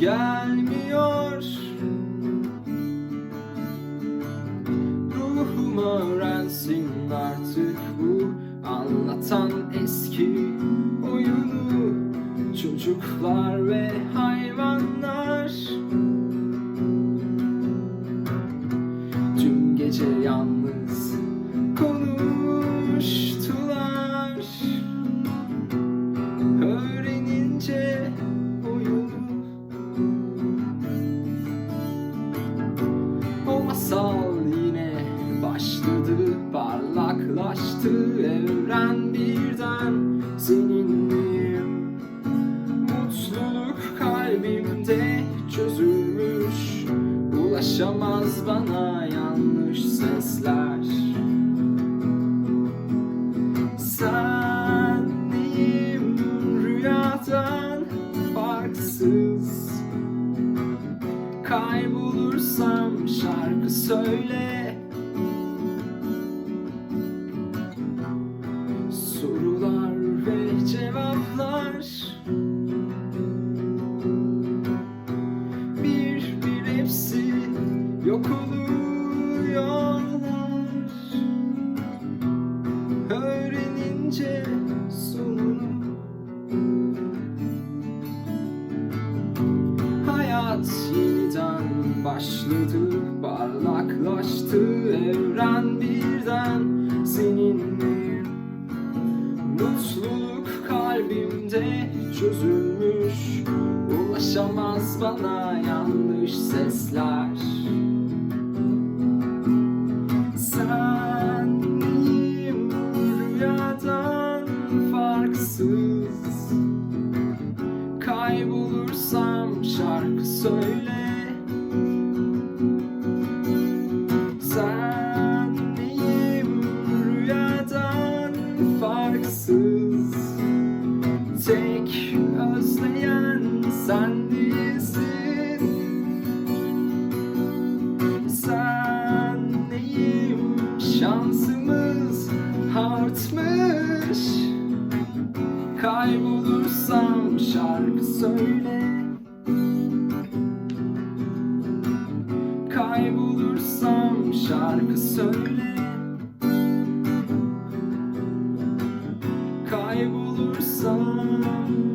gelmiyor. Ruhuma öğrensin artık bu Anlatan eski oyunu. Çocuklar ve masal yine başladı Parlaklaştı. Evren birden Seninleyim Mutluluk kalbimde çözülmüş. Ulaşamaz bana yanlış sesler Kaybolursam şarkı söyle. Sorular ve cevaplar Bir bir hepsi yok oluyorlar. Öğrenince sonunu başladı Parlaklaştı evren birden Seninle. Mutluluk kalbimde çözülmüş Ulaşamaz bana yanlış sesler. Senliyim rüyadan farksız? Kaybolursam şarkı söyle Tek özleyen sen değilsin. Senliyim şansımız artmış. Kaybolursam şarkı söyle. Kaybolursam şarkı söyle Kaybolursam